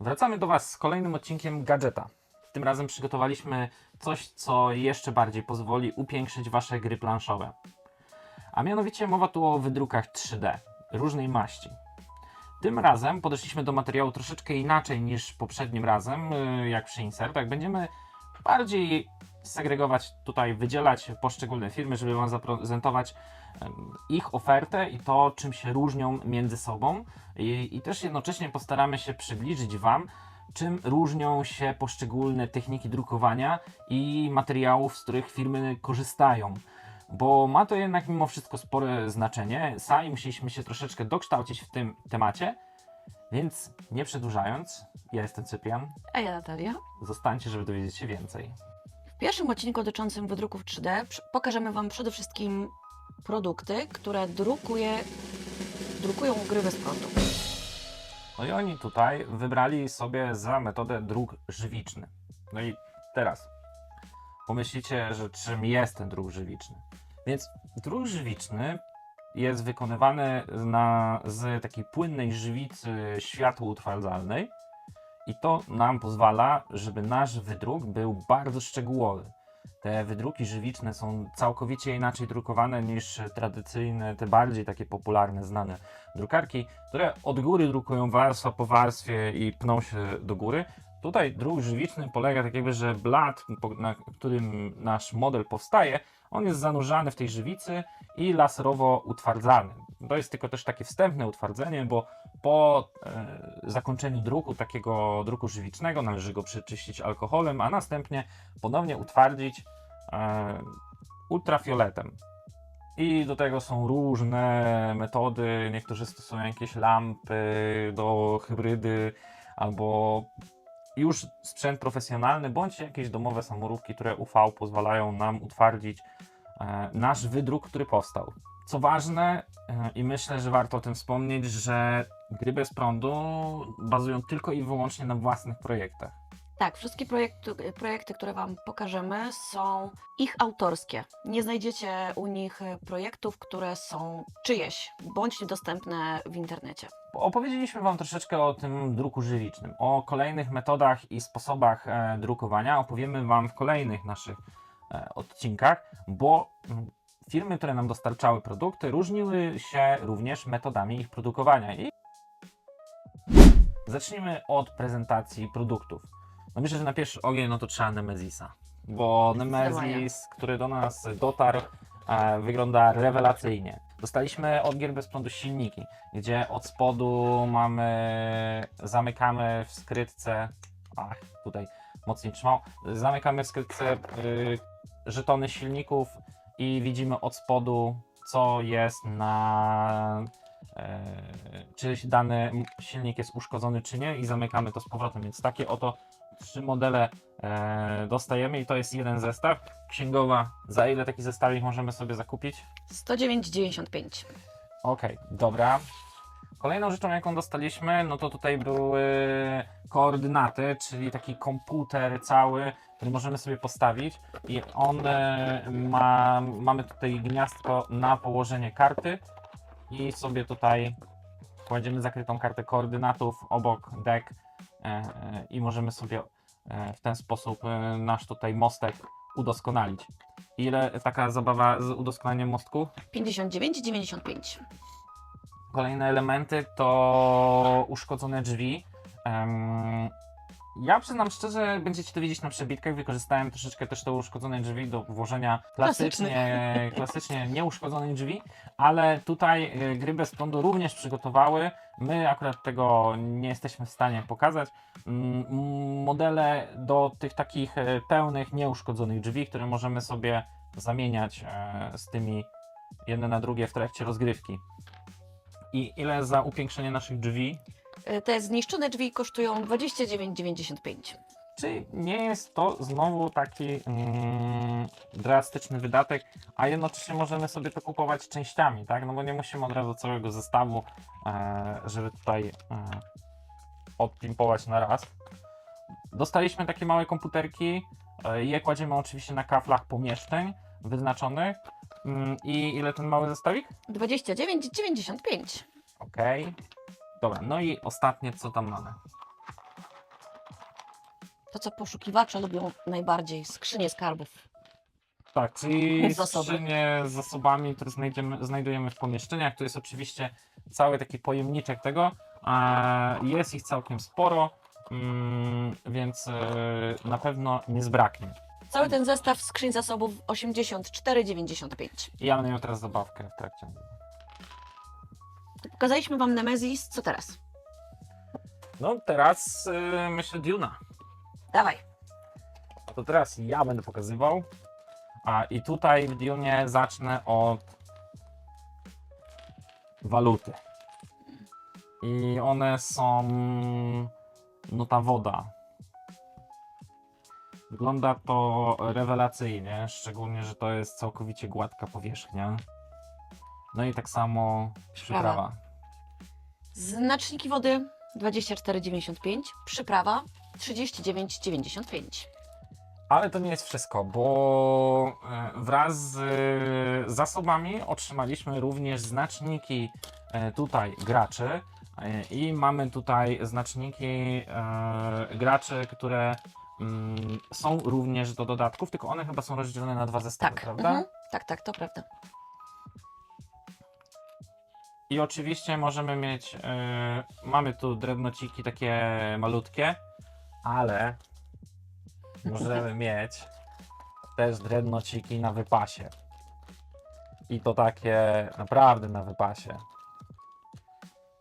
Wracamy do Was z kolejnym odcinkiem gadżeta. Tym razem przygotowaliśmy coś, co jeszcze bardziej pozwoli upiększyć Wasze gry planszowe. A mianowicie mowa tu o wydrukach 3D, różnej maści. Tym razem podeszliśmy do materiału troszeczkę inaczej niż poprzednim razem, yy, jak przy insertach. Będziemy bardziej segregować tutaj, wydzielać poszczególne firmy, żeby Wam zaprezentować ich ofertę i to, czym się różnią między sobą. I, I też jednocześnie postaramy się przybliżyć Wam, czym różnią się poszczególne techniki drukowania i materiałów, z których firmy korzystają. Bo ma to jednak mimo wszystko spore znaczenie. Sami musieliśmy się troszeczkę dokształcić w tym temacie, więc nie przedłużając, ja jestem Cyprian. A ja Natalia. Zostańcie, żeby dowiedzieć się więcej. W pierwszym odcinku dotyczącym wydruków 3D przy- pokażemy Wam przede wszystkim produkty, które drukuje, drukują gry bez prądu. No i oni tutaj wybrali sobie za metodę druk żywiczny. No i teraz pomyślicie, że czym jest ten druk żywiczny. Więc druk żywiczny jest wykonywany na, z takiej płynnej żywicy światłoutrwaldzalnej i to nam pozwala, żeby nasz wydruk był bardzo szczegółowy. Te wydruki żywiczne są całkowicie inaczej drukowane niż tradycyjne, te bardziej takie popularne, znane drukarki, które od góry drukują warstwa po warstwie i pną się do góry. Tutaj druk żywiczny polega tak jakby, że blat, na którym nasz model powstaje, on jest zanurzany w tej żywicy i laserowo utwardzany. To jest tylko też takie wstępne utwardzenie, bo po e, zakończeniu druku, takiego druku żywicznego, należy go przeczyścić alkoholem, a następnie ponownie utwardzić e, ultrafioletem. I do tego są różne metody. Niektórzy stosują jakieś lampy do hybrydy, albo już sprzęt profesjonalny, bądź jakieś domowe samorówki, które UV pozwalają nam utwardzić e, nasz wydruk, który powstał. Co ważne, i myślę, że warto o tym wspomnieć, że gry bez prądu bazują tylko i wyłącznie na własnych projektach. Tak, wszystkie projekty, projekty, które Wam pokażemy, są ich autorskie. Nie znajdziecie u nich projektów, które są czyjeś, bądź dostępne w internecie. Opowiedzieliśmy Wam troszeczkę o tym druku żywicznym. O kolejnych metodach i sposobach e, drukowania opowiemy Wam w kolejnych naszych e, odcinkach, bo mm, firmy, które nam dostarczały produkty, różniły się również metodami ich produkowania. I zacznijmy od prezentacji produktów. No myślę, że na pierwszy ogień no to trzeba Nemezisa, bo. Nemezis, który do nas dotarł, e, wygląda rewelacyjnie. Dostaliśmy od gier bez prądu silniki, gdzie od spodu mamy, zamykamy w skrytce, ach, tutaj mocniej trzymał, zamykamy w skrytce y, żetony silników i widzimy od spodu, co jest na, czy dany silnik jest uszkodzony, czy nie i zamykamy to z powrotem, więc takie oto trzy modele e, dostajemy i to jest jeden zestaw. Księgowa, za ile taki zestawik możemy sobie zakupić? 109,95. Okej, dobra. Kolejną rzeczą, jaką dostaliśmy, no to tutaj były koordynaty, czyli taki komputer cały, który możemy sobie postawić i on e, ma, mamy tutaj gniazdko na położenie karty i sobie tutaj kładziemy zakrytą kartę koordynatów obok deck e, e, i możemy sobie e, w ten sposób nasz tutaj mostek udoskonalić. Ile taka zabawa z udoskonaleniem mostku? 59,95. Kolejne elementy to uszkodzone drzwi. Ja przyznam szczerze, będziecie to widzieć na przebitkach. Wykorzystałem troszeczkę też te uszkodzone drzwi do włożenia klasycznie, klasycznie nieuszkodzonych drzwi, ale tutaj e, gry bez prądu również przygotowały. My akurat tego nie jesteśmy w stanie pokazać. Mm, Modele do tych takich e, pełnych, nieuszkodzonych drzwi, które możemy sobie zamieniać e, z tymi jedne na drugie w trakcie rozgrywki. I ile za upiększenie naszych drzwi? Te zniszczone drzwi kosztują 29,95. Czy nie jest to znowu taki mm, drastyczny wydatek, a jednocześnie możemy sobie to kupować częściami, tak? No bo nie musimy od razu całego zestawu, e, żeby tutaj e, odpimpować na raz. Dostaliśmy takie małe komputerki, e, je kładziemy oczywiście na kaflach pomieszczeń wyznaczonych. Mm, I ile ten mały zestawik? 29,95. Okej. Dobra, no i ostatnie co tam mamy? To, co poszukiwacze lubią najbardziej, skrzynie skarbów. Tak, czyli Zasoby. skrzynie z zasobami, które znajdziemy, znajdujemy w pomieszczeniach. Tu jest oczywiście cały taki pojemniczek tego. a Jest ich całkiem sporo, mm, więc e, na pewno nie zbraknie. Cały ten zestaw skrzyń zasobów 84,95. I ja będę miał teraz zabawkę w trakcie. Pokazaliśmy Wam Nemesis, co teraz? No teraz e, myślę Duna. Dawaj. To teraz ja będę pokazywał. A i tutaj w Dune zacznę od waluty. I one są. No ta woda. Wygląda to rewelacyjnie, szczególnie, że to jest całkowicie gładka powierzchnia. No i tak samo przyprawa. Znaczniki wody 24,95. Przyprawa 39,95. Ale to nie jest wszystko, bo e, wraz z e, zasobami otrzymaliśmy również znaczniki e, tutaj graczy i mamy tutaj znaczniki graczy, które mm, są również do dodatków, tylko one chyba są rozdzielone na dwa zestawy, Tak. prawda? Mhm. Tak, tak, to prawda. I oczywiście możemy mieć, e, mamy tu drewnociki takie malutkie, ale możemy mieć też drewnociki na wypasie. I to takie naprawdę na wypasie.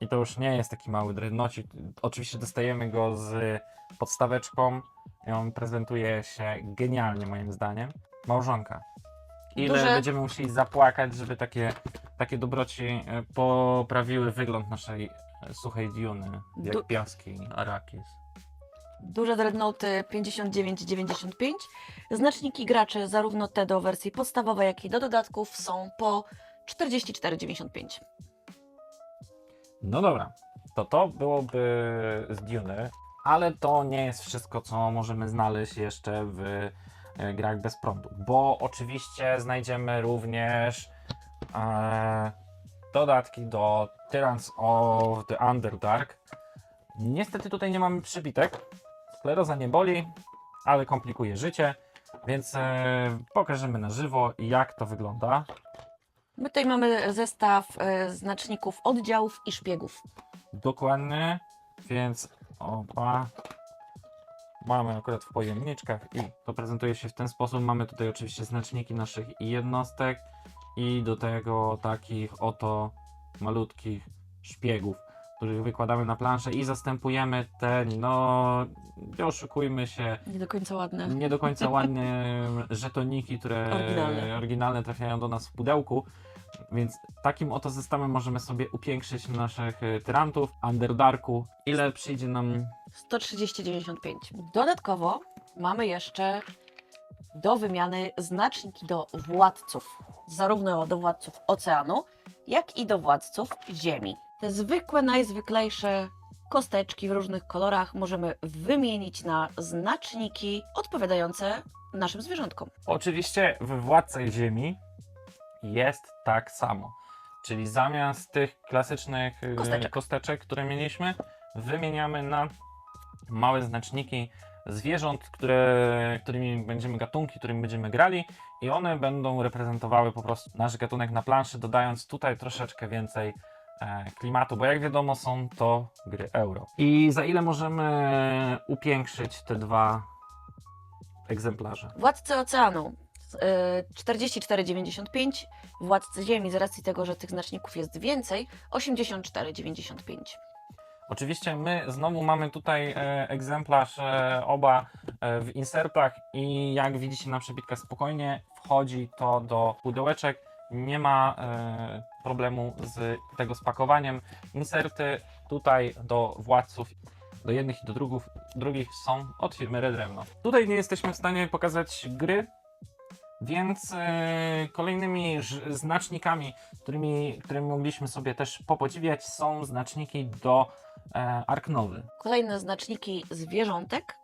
I to już nie jest taki mały dreadnoughcik. Oczywiście dostajemy go z podstaweczką i on prezentuje się genialnie moim zdaniem. Małżonka. Ile Duże- będziemy musieli zapłakać, żeby takie, takie dobroci e, poprawiły wygląd naszej e, suchej diuny, jak Du- piaski Arakis. Duże dreadnoughty 59,95. Znaczniki graczy, zarówno te do wersji podstawowej, jak i do dodatków, są po 44,95. No dobra, to to byłoby z Duny, ale to nie jest wszystko, co możemy znaleźć jeszcze w e, grach bez prądu, bo oczywiście znajdziemy również e, dodatki do Tyrants of the Underdark. Niestety tutaj nie mamy przybitek, skleroza nie boli, ale komplikuje życie, więc e, pokażemy na żywo jak to wygląda. My tutaj mamy zestaw e, znaczników oddziałów i szpiegów. Dokładnie, więc opa. Mamy akurat w pojemniczkach i to prezentuje się w ten sposób. Mamy tutaj oczywiście znaczniki naszych jednostek i do tego takich oto malutkich szpiegów, których wykładamy na planszę i zastępujemy te, no nie oszukujmy się, Nie do końca ładne. nie do końca ładne żetoniki, które Oryginalne. oryginalne trafiają do nas w pudełku. Więc takim oto zestawem możemy sobie upiększyć naszych e, tyrantów, Underdarku. Ile przyjdzie nam 130,95. Dodatkowo mamy jeszcze do wymiany znaczniki do władców, zarówno do władców oceanu, jak i do władców ziemi. Te zwykłe, najzwyklejsze kosteczki w różnych kolorach możemy wymienić na znaczniki odpowiadające naszym zwierzątkom. Oczywiście we Władcach Ziemi jest tak samo. Czyli zamiast tych klasycznych e, Kosteczek. kosteczek, które mieliśmy, wymieniamy na małe znaczniki zwierząt, które, którymi będziemy gatunki, którymi będziemy grali i one będą reprezentowały po prostu nasz gatunek na planszy, dodając tutaj troszeczkę więcej e, klimatu, bo jak wiadomo są to gry euro. I za ile możemy upiększyć te dwa egzemplarze? Władcy oceanu y, 44,95, władcy ziemi z racji tego, że tych znaczników jest więcej 84,95. Oczywiście my znowu mamy tutaj e, egzemplarz e, oba e, w insertach i jak widzicie na przebitkach spokojnie wchodzi to do pudełeczek. Nie ma problemu z tego spakowaniem. Inserty tutaj do władców, do jednych i do drugów, drugich są od firmy Red Drewno. Tutaj nie jesteśmy w stanie pokazać gry, więc e, kolejnymi znacznikami, którymi, którymi mogliśmy sobie też popodziwiać, są znaczniki do Arknowy. Kolejne znaczniki zwierzątek,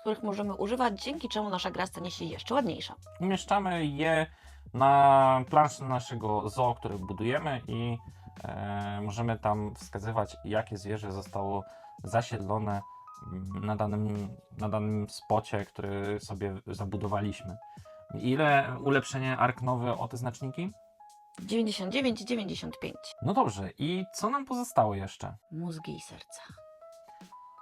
których możemy używać, dzięki czemu nasza gra stanie się jeszcze ładniejsza. Umieszczamy je na planszy naszego zoo, które budujemy i e, możemy tam wskazywać, jakie zwierzę zostało zasiedlone mm, na danym, na danym spocie, który sobie zabudowaliśmy. Ile ulepszenie ARK nowe o te znaczniki? 99 i 95. No dobrze, i co nam pozostało jeszcze? Mózgi i serca.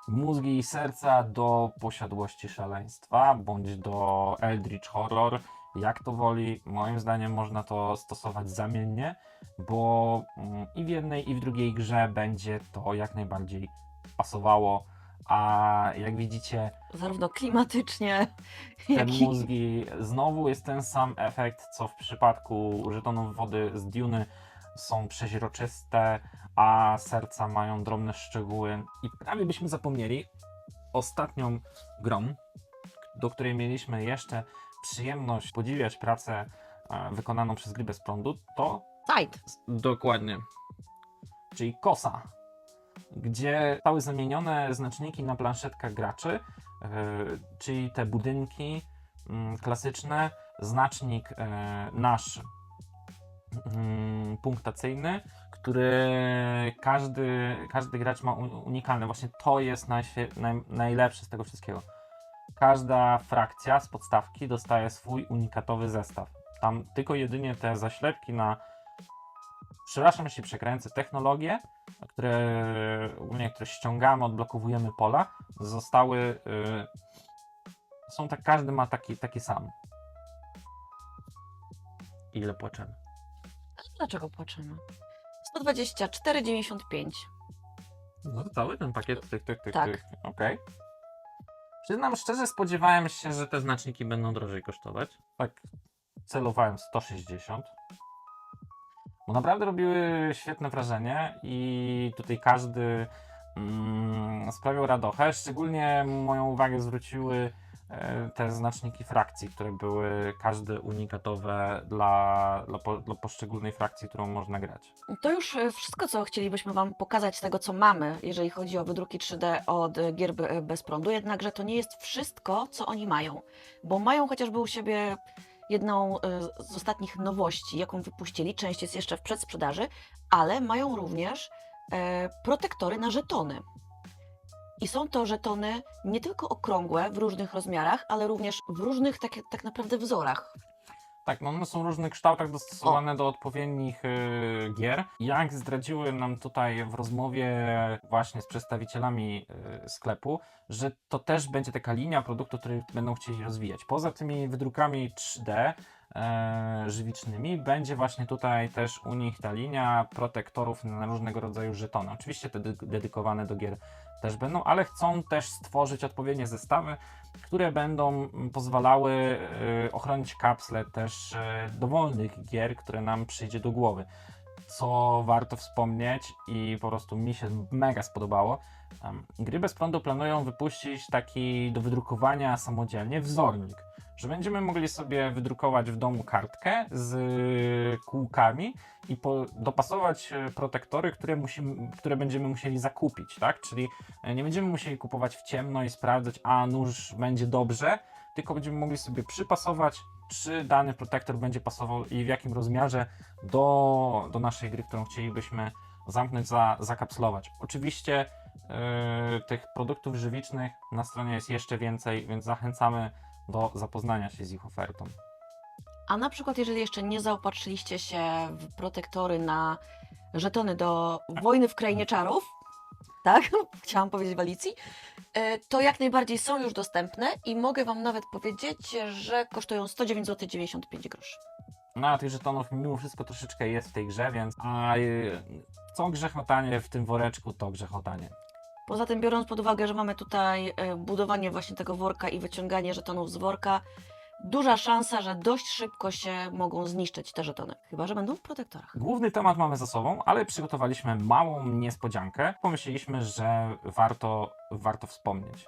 Mózgi i serca do posiadłości szaleństwa, bądź do Eldritch Horror, jak to woli. Moim zdaniem można to stosować zamiennie, bo mm, i w jednej, i w drugiej grze będzie to jak najbardziej pasowało. A jak widzicie, Zarówno klimatycznie, te jak i... mózgi znowu jest ten sam efekt, co w przypadku żetonów wody z Duny są przeźroczyste, a serca mają drobne szczegóły. I prawie byśmy zapomnieli ostatnią grą, do której mieliśmy jeszcze przyjemność podziwiać pracę e, wykonaną przez gry bez prądu, to Side. Dokładnie. Czyli kosa, gdzie zostały zamienione znaczniki na planszetkach graczy, e, czyli te budynki mm, klasyczne, znacznik e, nasz mm, punktacyjny, który każdy, każdy gracz ma unikalny. Właśnie to jest najlepsze z tego wszystkiego. Każda frakcja z podstawki dostaje swój unikatowy zestaw. Tam tylko jedynie te zaślepki na przepraszam, jeśli przekręcę, technologie, które ogólnie które ściągamy, odblokowujemy pola, zostały. y, są tak, każdy ma taki, taki sam. Ile płaczemy? Dlaczego płaczemy? 124,95. No to cały ten pakiet tych, tych, tych, Tak. tych. Okej. Przyznam szczerze, spodziewałem się, że te znaczniki będą drożej kosztować. Tak celowałem 160. Bo naprawdę robiły świetne wrażenie i tutaj każdy mm, sprawiał radochę. Szczególnie moją uwagę zwróciły e, te znaczniki frakcji, które były każde unikatowe dla, dla, po, dla poszczególnej frakcji, którą można grać. To już e, wszystko, co chcielibyśmy Wam pokazać z tego, co mamy, jeżeli chodzi o wydruki 3D od e, gier be- bez prądu. Jednakże to nie jest wszystko, co oni mają, bo mają chociażby u siebie jedną e, z ostatnich nowości, jaką wypuścili, część jest jeszcze w przedsprzedaży, ale mają również e, protektory na żetony. I są to żetony nie tylko okrągłe w różnych rozmiarach, ale również w różnych tak, tak naprawdę wzorach. Tak, no one są w różnych kształtach dostosowane do odpowiednich y, gier. Jak zdradziły nam tutaj w rozmowie właśnie z przedstawicielami y, sklepu, że to też będzie taka linia produktu, który będą chcieli rozwijać. Poza tymi wydrukami 3D e, żywicznymi, będzie właśnie tutaj też u nich ta linia protektorów na różnego rodzaju żetony. Oczywiście te dy- dedykowane do gier też będą, ale chcą też stworzyć odpowiednie zestawy, które będą mm, pozwalały y, ochronić kapsle też y, dowolnych gier, które nam przyjdzie do głowy. Co warto wspomnieć i po prostu mi się mega spodobało. Gry bez prądu planują wypuścić taki do wydrukowania samodzielnie wzornik, że będziemy mogli sobie wydrukować w domu kartkę z kółkami i po, dopasować y, protektory, które, musimy, które będziemy musieli zakupić, tak? Czyli e, nie będziemy musieli kupować w ciemno i sprawdzać, a nóż będzie dobrze, tylko będziemy mogli sobie przypasować, czy dany protektor będzie pasował i w jakim rozmiarze do, do naszej gry, którą chcielibyśmy zamknąć, za, zakapslować. Oczywiście e, tych produktów żywicznych na stronie jest jeszcze więcej, więc zachęcamy do zapoznania się z ich ofertą. A na przykład, jeżeli jeszcze nie zaopatrzyliście się w protektory na żetony do wojny w krainie czarów, tak, chciałam powiedzieć w Alicji, e, to jak najbardziej są już dostępne i mogę Wam nawet powiedzieć, że kosztują 109 zł 95 groszy. No tych żetonów mimo wszystko troszeczkę jest w tej grze, więc a y, co grzechotanie w tym woreczku, to grzechotanie. Poza tym, biorąc pod uwagę, że mamy tutaj e, budowanie właśnie tego worka i wyciąganie żetonów z worka, duża szansa, że dość szybko się mogą zniszczyć te żetony, chyba że będą w protektorach. Główny temat mamy za sobą, ale przygotowaliśmy małą niespodziankę. Pomyśleliśmy, że warto, warto wspomnieć.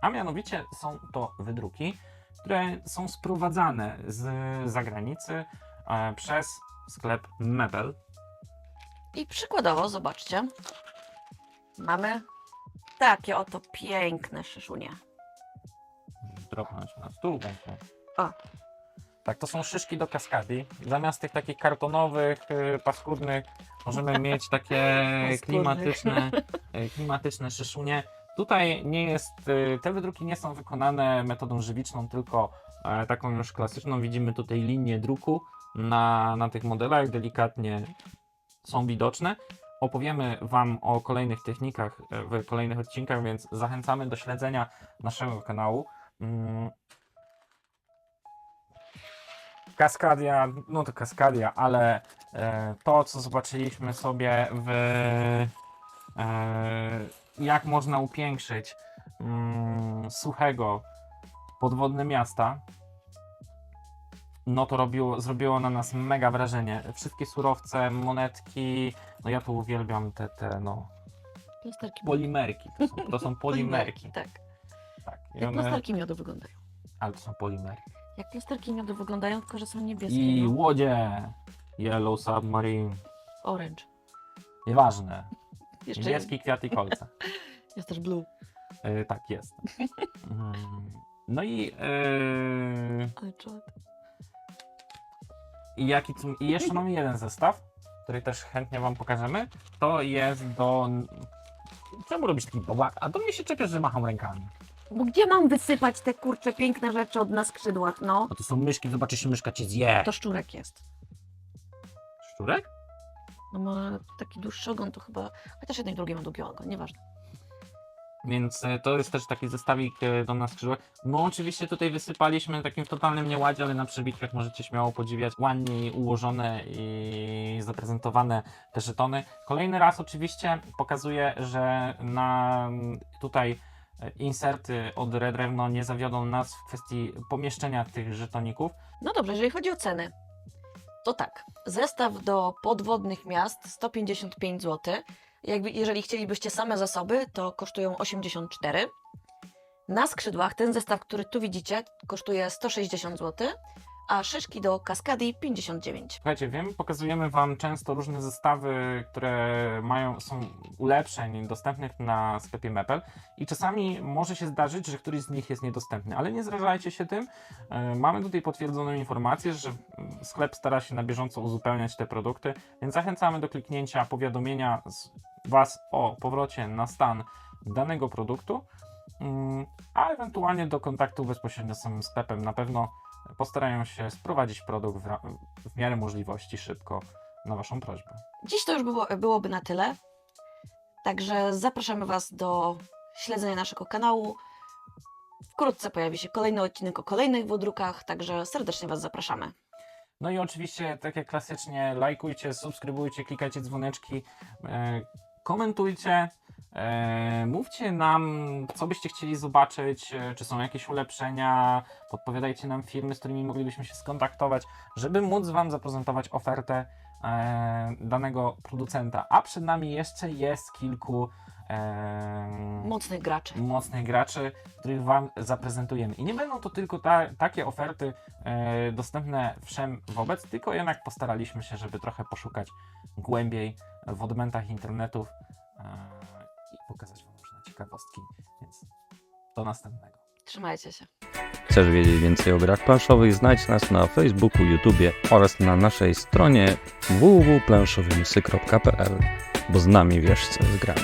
A mianowicie są to wydruki, które są sprowadzane z zagranicy e, przez sklep Mebel. I przykładowo, zobaczcie, mamy takie oto piękne szyszunie. Dropnąć na stół. O. Tak, to są szyszki do kaskady. Zamiast tych takich kartonowych, y, paskudnych, możemy mieć takie klimatyczne, y, klimatyczne szyszunie. Tutaj nie jest, y, te wydruki nie są wykonane metodą żywiczną, tylko e, taką już klasyczną. Widzimy tutaj linię druku na, na tych modelach, delikatnie są widoczne. Opowiemy Wam o kolejnych technikach e, w kolejnych odcinkach, więc zachęcamy do śledzenia naszego kanału. Mm. Kaskadia, no to Kaskadia, ale e, to, co zobaczyliśmy sobie w jak można upiększyć mm, suchego podwodne miasta, no to robiło, zrobiło na nas mega wrażenie. Wszystkie surowce, monetki, no ja tu uwielbiam te, te no, Plasterki. polimerki. To są, to są polimerki. Tak. Tak. I Jak one, plasterki miodu wyglądają. ale to są polimerki. Jak plasterki miodu wyglądają, tylko że są niebieskie. I łodzie. Yellow Submarine. Orange. Nieważne. Jeszcze Niebieski kwiat i kolce. jest, też blue. E, tak jest. Mm, No i, e, Ale czad. i, jaki, tu- i jeszcze mamy jeden zestaw, który też chętnie Wam pokażemy. To jest do. Czemu robisz taki bobak? A do mnie się czepiasz, że macham rękami. Bo gdzie mam wysypać te kurcze piękne rzeczy od na skrzydłach, no? No to są myszki, zobaczysz, myszka cię zje. To szczurek jest. Szczurek? No ma taki dłuższy ogon, to chyba... Chociaż jeden i drugi ma długi ogon, nieważne. Więc e, to jest też taki zestawik e, do nas skrzydłach. My oczywiście tutaj wysypaliśmy takim totalnym nieładzie, ale na przebitkach możecie śmiało podziwiać ładnie ułożone i zaprezentowane te żetony. Kolejny raz oczywiście pokazuję, że na tutaj e, inserty od Red Drewno nie zawiodą nas w kwestii pomieszczenia tych żetoników. No dobrze, jeżeli chodzi o ceny, to tak. Zestaw do podwodnych miast 155 zł. Jakby, jeżeli chcielibyście same zasoby, to kosztują 84. Na skrzydłach ten zestaw, który tu widzicie, kosztuje 160 zł, a szyszki do kaskady 59. Słuchajcie, wiem, pokazujemy Wam często różne zestawy, które mają, są ulepszeń dostępnych na sklepie Mepel i czasami może się zdarzyć, że któryś z nich jest niedostępny, ale nie zrażajcie się tym. E, Mamy tutaj potwierdzoną informację, że sklep stara się na bieżąco uzupełniać te produkty, więc zachęcamy do kliknięcia powiadomienia z Was o powrocie na stan danego produktu, mm, a ewentualnie do kontaktu bezpośrednio z samym sklepem. Na pewno postarają się sprowadzić produkt w, ra- w miarę możliwości szybko na Waszą prośbę. Dziś to już było, byłoby na tyle. Także zapraszamy Was do śledzenia naszego kanału. Wkrótce pojawi się kolejny odcinek o kolejnych wodrukach, także serdecznie Was zapraszamy. No i oczywiście, tak jak klasycznie, lajkujcie, subskrybujcie, klikajcie dzwoneczki, e, komentujcie, mówcie nam, co byście chcieli zobaczyć, e, czy są jakieś ulepszenia, podpowiadajcie nam firmy, z którymi moglibyśmy się skontaktować, żeby móc Wam zaprezentować ofertę e, danego producenta. A przed nami jeszcze jest kilku e, Mocnych graczy. mocnych graczy, których Wam zaprezentujemy. I nie będą to tylko ta, takie oferty e, dostępne wszem wobec, tylko jednak postaraliśmy się, żeby trochę poszukać głębiej w odmętach internetów e, pokazać Wam różne ciekawostki. Więc do następnego. Trzymajcie się. Chcesz wiedzieć więcej o grach planszowych? Znajdź nas na Facebooku, YouTubie oraz na naszej stronie www.planszowymysy.pl, bo z nami wiesz co jest grami.